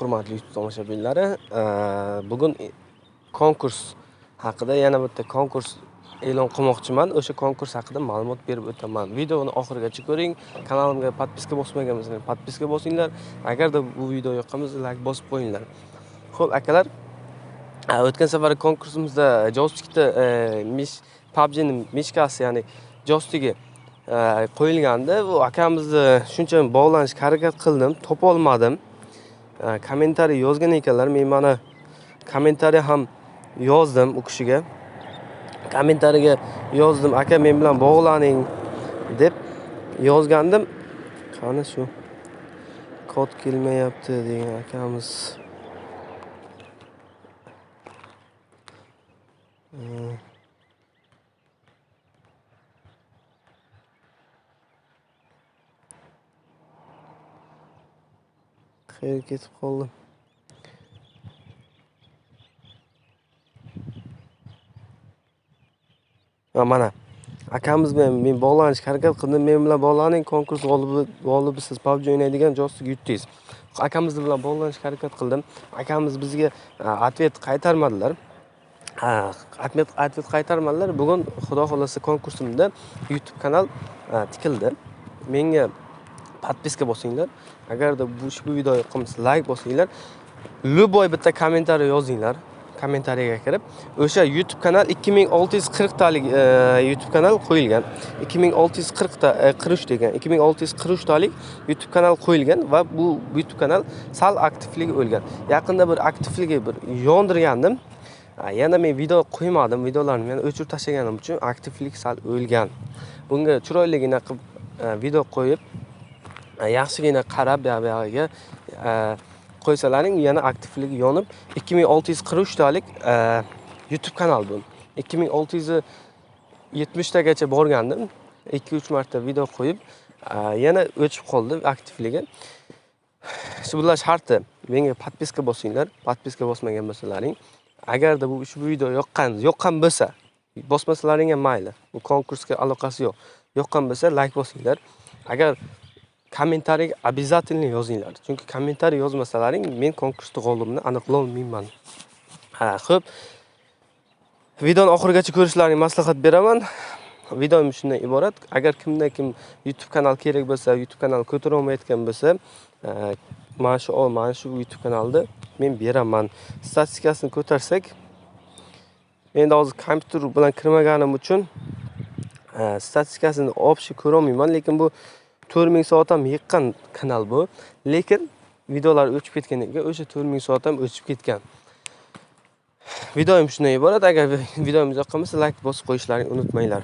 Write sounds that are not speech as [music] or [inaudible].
hurmatli youtube tomoshabinlari e, bugun konkurs haqida yana bitta konkurs e'lon qilmoqchiman. O'sha konkurs haqida ma'lumot berib o'taman. Videoni oxirigacha ko'ring kanalimga podpiska bosmagan bo'lsangiz podpiska bosinglar. Agarda bu video yoqqan bo'lsa layk bosib qo'yinglar. Ho'p akalar e, o'tgan safar konkursimizda joystikni e, mish pubgni mishkasi ya'ni joystigi qo'yilgandi. Bu akamizni shuncha bog'lanishga harakat qildim topolmadim kommentariy yozgan ekanlar men mana kommentariy ham yozdim u kishiga. Kommentariyga yozdim aka men bilan bog'laning deb yozgandim. Qani shu kod kelmayapti degan akamiz. Qayerga ketib qoldi. Va mana akamiz bilan men bog'lanishga harakat qildim. Men bilan bog'laning konkurs g'olibi siz pubg o'ynaydigan jostik yutdingiz akamiz bilan bog'lanishga harakat qildim. Akamiz bizga ответ qaytarmadilar. Ответ ответ qaytarmadilar. Bugun xudo xohlasa konkursimda youtube kanal tikildi. Menga подписка bosinglar agarda ushbu videoga yoqqan bo'lsa layk bosinglar любой bitta kommentariy yozinglar kommentariyga kirib o'sha youtube kanal 2640 talik e, youtube kanal qo'yilgan 2640 ta 43 e, degan 2643 talik youtube kanal qo'yilgan va bu youtube kanal sal aktivligi o'lgan yaqinda bir aktivligi bir yondirgandim yana men video qo'ymadim videolarni yana o'chirib tashlaganim uchun aktivlik sal o'lgan bunga chiroyligina qilib video qo'yib E, yaxshigina qarab buyog'iga e, qo'ysalaring yana aktivligi yonib 2643 talik uchtalik youtube kanal bu 2670 yetmishtagacha borgandim. 2-3 marta video qo'yib e, yana o'chib qoldi aktivligi. Bular sharti menga подписка bosinglar. Подписка bosmagan bo'lsalaring agarda bu ushbu video yoqqan yoqqan bo'lsa bosmasalaring ham mayli. Bu konkursga aloqasi yo'q. Yoqqan bo'lsa layk bosinglar. Agar kommentariy обязательно yozinglar. Chunki kommentariy yozmasalaring men konkursni g'olibini aniqlolmayman. Ha ho'p videoni oxirigacha ko'rishlaringni maslahat beraman. Videom shundan iborat. Agar kimda kim youtube kanal kerak bo'lsa youtube kanal ko'tarolmayotgan bo'lsa mana shu mana shu youtube kanalni men beraman. Statistikasini ko'tarsak endi hozir kompyuter bilan kirmaganim uchun statistikasini общий ko'rolmayman lekin bu to'rt ming soat ham yiqqan kanal bu. Lekin videolar o'chib ketgandan keyin o'sha to'rt ming soat ham o'chib ketgan. Videoyim shundan iborat. Agar [laughs] videomiz yoqqan bo'lsa layk bosib qo'yishlaringni unutmanglar.